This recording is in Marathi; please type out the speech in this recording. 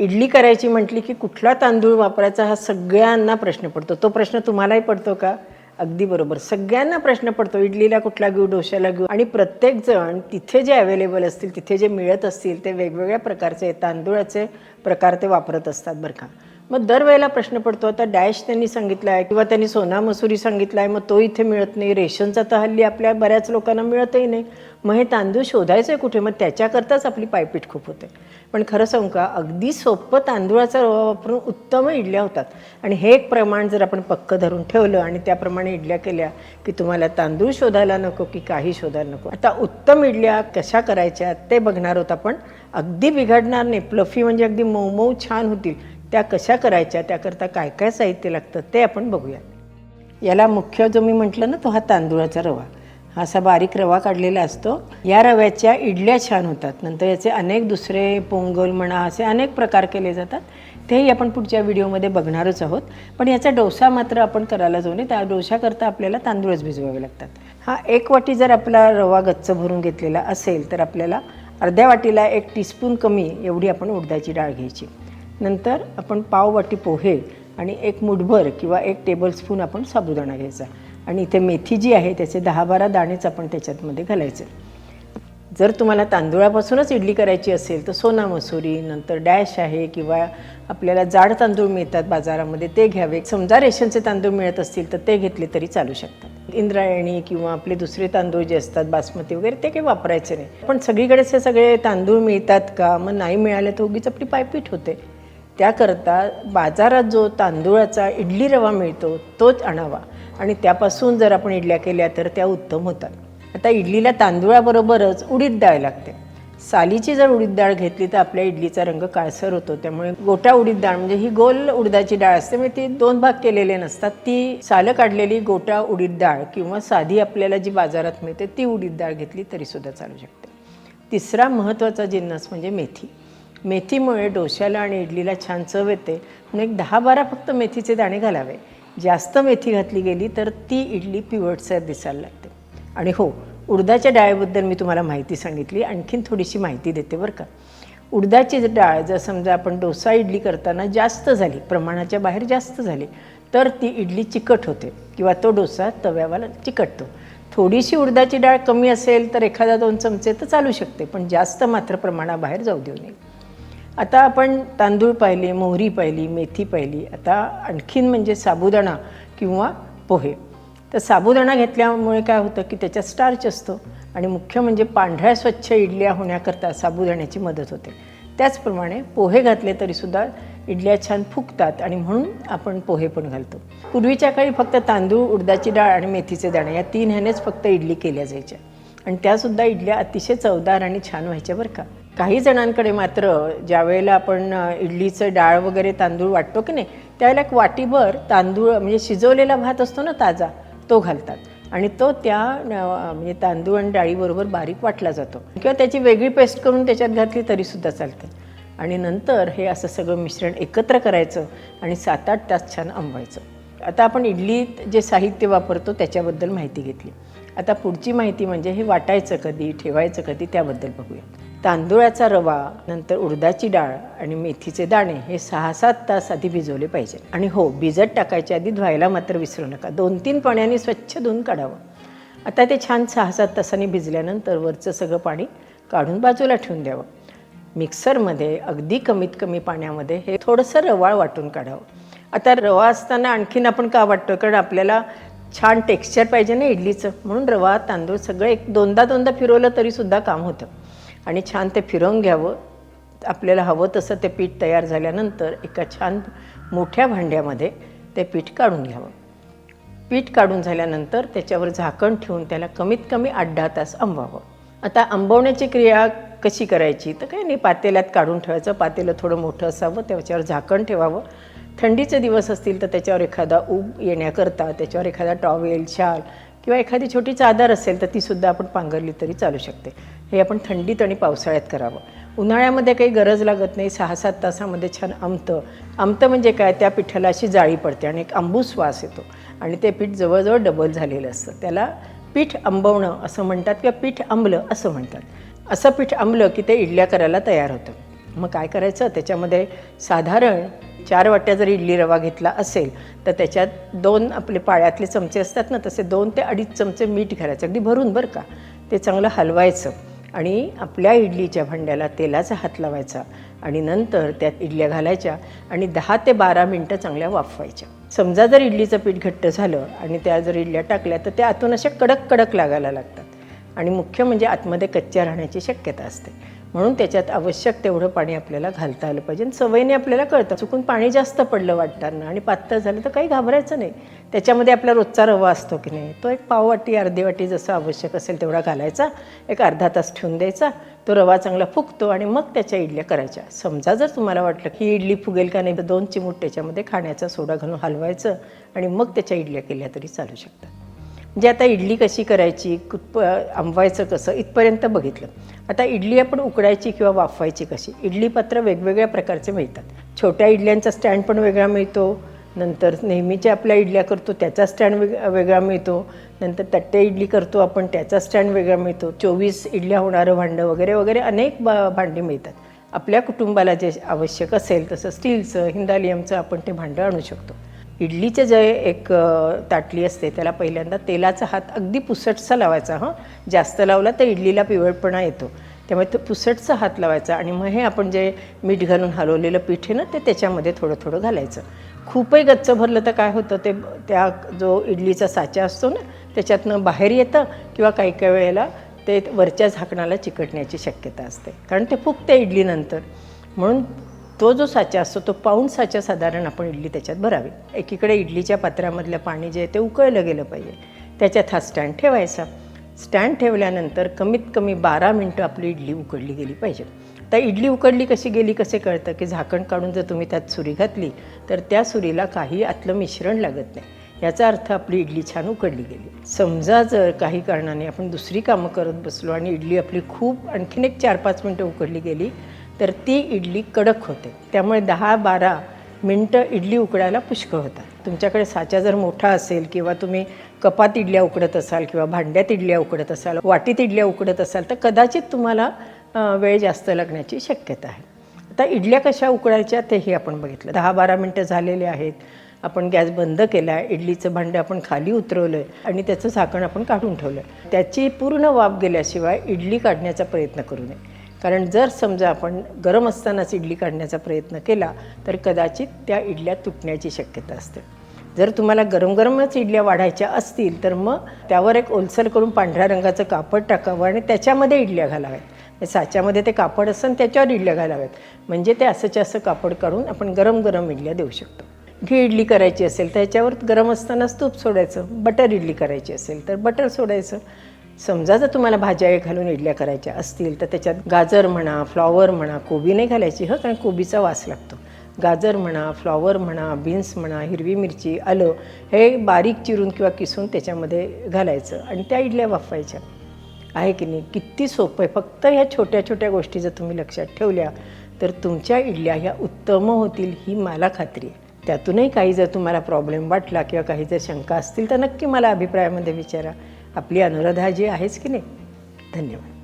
इडली करायची म्हटली की कुठला तांदूळ वापरायचा हा सगळ्यांना प्रश्न पडतो. तो प्रश्न तुम्हालाही पडतो का? अगदी बरोबर. सगळ्यांना प्रश्न पडतो. इडलीला कुठला घेऊ डोश्याला घेऊ? आणि प्रत्येकजण तिथे जे अवेलेबल असतील तिथे जे मिळत असतील ते वेगवेगळ्या प्रकारचे तांदूळाचे प्रकार ते वापरत असतात बरं का. मग दरवेळेला प्रश्न पडतो. आता डॅश त्यांनी सांगितला आहे किंवा त्यांनी सोना मसुरी सांगितला आहे मग तो इथे मिळत नाही. रेशनचा तर हल्ली आपल्या बऱ्याच लोकांना मिळतही नाही. मग हे तांदूळ शोधायचं आहे कुठे? मग त्याच्याकरताच आपली पायपीट खूप होते. पण खरं सांगू का अगदी सोपं तांदूळाचा रवा वापरून उत्तम इडल्या होतात. आणि हे एक प्रमाण जर आपण पक्क धरून ठेवलं आणि त्याप्रमाणे इडल्या केल्या की तुम्हाला तांदूळ शोधायला नको की काही शोधायला नको. आता उत्तम इडल्या कशा करायच्या ते बघणार आहोत आपण. अगदी बिघडणार नाही. प्लफी म्हणजे अगदी मऊ मऊ छान होतील. त्या कशा करायच्या त्याकरता काय काय साहित्य लागतं ते आपण बघूया. याला मुख्य जो मी म्हटलं ना तो हा तांदूळाचा रवा. असा बारीक रवा काढलेला असतो. या रव्याच्या इडल्या छान होतात. नंतर याचे अनेक दुसरे पोंगल म्हणा असे अनेक प्रकार केले जातात. तेही आपण पुढच्या व्हिडिओमध्ये बघणारच आहोत. पण याचा डोसा मात्र आपण करायला जाऊ नये त्या डोशाकरता आपल्याला तांदूळच भिजवावे लागतात. हा एक वाटी जर आपला रवा गच्च भरून घेतलेला असेल तर आपल्याला अर्ध्या वाटीला एक टीस्पून कमी एवढी आपण उडदाची डाळ घ्यायची. नंतर आपण पाव वाटी पोहे आणि एक मुठभर किंवा एक टेबलस्पून आपण साबुदाणा घ्यायचा. आणि इथे मेथी जी आहे त्याचे दहा बारा दाणेच आपण त्याच्यातमध्ये घालायचे. जर तुम्हाला तांदूळापासूनच इडली करायची असेल तर सोना मसुरी नंतर डॅश आहे किंवा आपल्याला जाड तांदूळ मिळतात बाजारामध्ये ते घ्यावे. समजा रेशनचे तांदूळ मिळत असतील तर ते घेतले तरी चालू शकतात. इंद्रायणी किंवा आपले दुसरे तांदूळ जे असतात बासमती वगैरे ते काही वापरायचे नाही. पण सगळीकडेच हे सगळे तांदूळ मिळतात का? मग नाही मिळाले तर उगीच आपली पायपीट होते. त्याकरता बाजारात जो तांदूळाचा इडली रवा मिळतो तोच आणावा. आणि त्यापासून जर आपण इडल्या केल्या तर त्या उत्तम होतात. आता इडलीला तांदूळाबरोबरच उडीद डाळ लागते. सालीची जर उडीद डाळ घेतली तर आपल्या इडलीचा रंग काळसर होतो. त्यामुळे गोटा उडीद डाळ म्हणजे ही गोल उडदाची डाळ असते म्हणजे ती दोन भाग केलेले नसतात. ती सालं काढलेली गोटा उडीद डाळ किंवा साधी आपल्याला जी बाजारात मिळते ती उडीद डाळ घेतली तरीसुद्धा चालू शकते. तिसरा महत्त्वाचा जिन्नस म्हणजे मेथी. मेथीमुळे डोश्याला आणि इडलीला छान चव येते. म्हणून एक दहा बारा फक्त मेथीचे दाणे घालावे. जास्त मेथी घातली गेली तर ती इडली पिवटसर दिसायला लागते. आणि हो उडदाच्या डाळीबद्दल मी तुम्हाला माहिती सांगितली आणखीन थोडीशी माहिती देते बरं का. उडदाची डाळ जर समजा आपण डोसा इडली करताना जास्त झाली प्रमाणाच्या बाहेर जास्त झाली तर ती इडली चिकट होते किंवा तो डोसा तव्यावाला चिकटतो. थोडीशी उडदाची डाळ कमी असेल तर एखादा दोन चमचे तर चालू शकते पण जास्त मात्र प्रमाणाबाहेर जाऊ देऊ नये. आता आपण तांदूळ पाहिले मोहरी पाहिली मेथी पाहिली. आता आणखीन म्हणजे साबुदाणा किंवा पोहे. तर साबुदाणा घेतल्यामुळे काय होतं की त्याच्यात स्टार्च असतो आणि मुख्य म्हणजे पांढऱ्या स्वच्छ इडल्या होण्याकरता साबुदाण्याची मदत होते. त्याचप्रमाणे पोहे घातले तरीसुद्धा इडल्या छान फुगतात आणि म्हणून आपण पोहे पण घालतो. पूर्वीच्या काळी फक्त तांदूळ उडदाची डाळ आणि मेथीचे दाणे या तीन ह्यानेच फक्त इडली केल्या जायच्या. आणि त्यासुद्धा इडल्या अतिशय चवदार आणि छान व्हायच्या बरं का. काही जणांकडे मात्र ज्या वेळेला आपण इडलीचं डाळ वगैरे तांदूळ वाटतो की नाही त्यावेळेला एक वाटीभर तांदूळ म्हणजे शिजवलेला भात असतो ना ताजा तो घालतात. आणि तो त्या म्हणजे तांदूळ आणि डाळीबरोबर बारीक वाटला जातो. किंवा त्याची वेगळी पेस्ट करून त्याच्यात घातली तरीसुद्धा चालते. आणि नंतर हे असं सगळं मिश्रण एकत्र करायचं आणि सात आठ तास छान आंबवायचं. आता आपण इडलीत जे साहित्य वापरतो त्याच्याबद्दल माहिती घेतली. आता पुढची माहिती म्हणजे हे वाटायचं कधी ठेवायचं कधी त्याबद्दल बघूया. तांदूळाचा रवा नंतर उडदाची डाळ आणि मेथीचे दाणे हे सहा सात तास आधी भिजवले पाहिजे. आणि हो भिजत टाकायच्या आधी धुवायला मात्र विसरू नका. दोन तीन पाण्याने स्वच्छ धुवून काढावं. आता ते छान सहा सात तासांनी भिजल्यानंतर वरचं सगळं पाणी काढून बाजूला ठेवून द्यावं. मिक्सरमध्ये अगदी कमीत कमी पाण्यामध्ये हे थोडंसं रवाळ वाटून काढावं. आता रवा असताना आणखीन आपण का वाटतो कारण आपल्याला छान टेक्स्चर पाहिजे ना इडलीचं. म्हणून रवा तांदूळ सगळं एक दोनदा दोनदा फिरवलं तरीसुद्धा काम होतं. आणि छान ते फिरवून घ्यावं. आपल्याला हवं तसं ते पीठ तयार झाल्यानंतर एका छान मोठ्या भांड्यामध्ये ते पीठ काढून घ्यावं. पीठ काढून झाल्यानंतर त्याच्यावर झाकण ठेवून त्याला कमीत कमी आठ दहा तास आंबवावं आता आंबवण्याची क्रिया कशी करायची? तर काही नाही पातेल्यात काढून ठेवायचं. पातेलं थोडं मोठं असावं त्याच्यावर झाकण ठेवावं. थंडीचे दिवस असतील तर त्याच्यावर एखादा ऊब येण्याकरता त्याच्यावर एखादा टॉवेल शाल किंवा एखादी छोटी चादर असेल तर तीसुद्धा आपण पांघरली तरी चालू शकते. हे आपण थंडीत आणि पावसाळ्यात करावं. उन्हाळ्यामध्ये काही गरज लागत नाही सहा सात तासामध्ये छान आमतं. आमतं म्हणजे काय? त्या पिठाला अशी जाळी पडते आणि एक आंबू श्वास येतो आणि ते पीठ जवळजवळ डबल झालेलं असतं. त्याला पीठ आंबवणं असं म्हणतात किंवा पीठ आंबलं असं म्हणतात. असं पीठ आंबलं की ते इडल्या करायला तयार होतं. मग काय करायचं? त्याच्यामध्ये साधारण चार वाट्या जर इडली रवा घेतला असेल तर त्याच्यात दोन आपले पाळ्यातले चमचे असतात ना तसे दोन ते अडीच चमचे मीठ घालायचं अगदी भरून बरं का. ते चांगलं हलवायचं आणि आपल्या इडलीच्या भांड्याला तेलाचा हात लावायचा आणि नंतर त्यात इडल्या घालायच्या आणि दहा ते बारा मिनटं चांगल्या वाफवायच्या. समजा जर इडलीचं पीठ घट्ट झालं आणि त्या जर इडल्या टाकल्या तर त्या आतून अशा कडक कडक लागायला लागतात आणि मुख्य म्हणजे आतमध्ये कच्च्या राहण्याची शक्यता असते. म्हणून त्याच्यात आवश्यक तेवढं पाणी आपल्याला घालता आलं पाहिजे. आणि सवयीने आपल्याला कळतं चुकून पाणी जास्त पडलं वाटताना आणि पातळ झालं तर काही घाबरायचं नाही. त्याच्यामध्ये आपला रोजचा रवा असतो की नाही तो एक पाववाटी अर्धी वाटी जसं आवश्यक असेल तेवढा घालायचा. एक अर्धा तास ठेवून द्यायचा. तो रवा चांगला फुगतो आणि मग त्याच्या इडल्या करायच्या. समजा जर तुम्हाला वाटलं की इडली फुगेल का नाही तर दोन चिमूट त्याच्यामध्ये खाण्याचा सोडा घालून हलवायचं आणि मग त्याच्या इडल्या केल्या तरी चालू शकतात. म्हणजे आता इडली कशी करायची कुठप आंबवायचं कसं इथपर्यंत बघितलं. आता इडली आपण उकडायची किंवा वाफवायची कशी? इडली पात्र वेगवेगळ्या प्रकारचे मिळतात. छोट्या इडल्यांचा स्टँड पण वेगळा मिळतो. नंतर नेहमीच्या आपल्या इडल्या करतो त्याचा स्टँड वेग वेगळा मिळतो. नंतर तट्टे इडली करतो आपण त्याचा स्टँड वेगळा मिळतो. चोवीस इडल्या होणारं भांडं वगैरे वगैरे अनेक बा भांडी मिळतात. आपल्या कुटुंबाला जे आवश्यक असेल तसं स्टीलचं हिंदालियमचं आपण ते भांडं आणू शकतो. इडलीचं जे एक ताटली असते त्याला पहिल्यांदा तेलाचा हात अगदी पुसटसा लावायचा हं. जास्त लावला तर इडलीला पिवळपणा येतो. त्यामुळे तो पुसटचा हात लावायचा आणि मग हे आपण जे मीठ घालून हलवलेलं पीठ आहे ना ते त्याच्यामध्ये थोडं थोडं घालायचं. खूपही गच्च भरलं तर काय होतं ते त्या जो इडलीचा साचा असतो ना त्याच्यातनं बाहेर येतं किंवा काही काही वेळेला ते वरच्या झाकणाला चिकटण्याची शक्यता असते. कारण ते फुगते इडलीनंतर. म्हणून तो जो साचा असतो तो पाऊण साचा साधारण आपण इडली त्याच्यात भरावी. एकीकडे इडलीच्या पात्रामधलं पाणी जे आहे ते उकळलं गेलं पाहिजे. त्याच्यात हा स्टँड ठेवायचा. स्टँड ठेवल्यानंतर कमीत कमी बारा मिनटं आपली इडली उकडली गेली पाहिजे. तर इडली उकडली कशी गेली कसे कळतं? की झाकण काढून जर तुम्ही त्यात सुरी घातली तर त्या सुरीला काही आतलं मिश्रण लागत नाही. याचा अर्थ आपली इडली छान उकडली गेली. समजा जर काही कारणाने आपण दुसरी कामं करत बसलो आणि इडली आपली खूप आणखीन एक चार पाच मिनटं उकडली गेली तर ती इडली कडक होते. त्यामुळे दहा बारा मिनटं इडली उकडायला पुष्कळ होतात. तुमच्याकडे साचा जर मोठा असेल किंवा तुम्ही कपात इडल्या उकडत असाल किंवा भांड्यात इडल्या उकडत असाल वाटीत इडल्या उकडत असाल तर कदाचित तुम्हाला वेळ जास्त लागण्याची शक्यता आहे. आता इडल्या कशा उकडायच्या तेही आपण बघितलं. दहा बारा मिनटं झालेले आहेत. आपण गॅस बंद केला आहे इडलीचं भांडं आपण खाली उतरवलं आहे आणि त्याचं झाकण आपण काढून ठेवलं. आहे त्याची पूर्ण वाफ गेल्याशिवाय इडली काढण्याचा प्रयत्न करू नये. कारण जर समजा आपण गरम असतानाच इडली काढण्याचा प्रयत्न केला तर कदाचित त्या इडल्या तुटण्याची शक्यता असते. जर तुम्हाला गरम गरमच इडल्या वाढायच्या असतील तर मग त्यावर एक ओलसर करून पांढऱ्या रंगाचं कापड टाकावं आणि त्याच्यामध्ये इडल्या घालाव्यात. म्हणजे साच्यामध्ये ते कापड असतं त्याच्यावर इडल्या घालाव्यात. म्हणजे ते असंच्या असं कापड काढून आपण गरम गरम इडल्या देऊ शकतो. घी इडली करायची असेल तर ह्याच्यावर गरम असतानाच तूप सोडायचं बटर इडली करायची असेल तर बटर सोडायचं. समजा जर तुम्हाला भाज्या घालून इडल्या करायच्या असतील तर त्याच्यात गाजर म्हणा फ्लॉवर म्हणा कोबी नाही घालायची हं कारण कोबीचा वास लागतो. गाजर म्हणा फ्लॉवर म्हणा बीन्स म्हणा हिरवी मिरची आलं हे बारीक चिरून किंवा किसून त्याच्यामध्ये घालायचं आणि त्या इडल्या वाफवायच्या. आहे की नाही? किती सोपं आहे. फक्त ह्या छोट्या छोट्या गोष्टी जर तुम्ही लक्षात ठेवल्या तर तुमच्या इडल्या ह्या उत्तम होतील ही मला खात्री आहे. त्यातूनही काही जर तुम्हाला प्रॉब्लेम वाटला किंवा काही जर शंका असतील तर नक्की मला अभिप्रायामध्ये विचारा. आपली अनुराधा जी आहेच की नाही? धन्यवाद.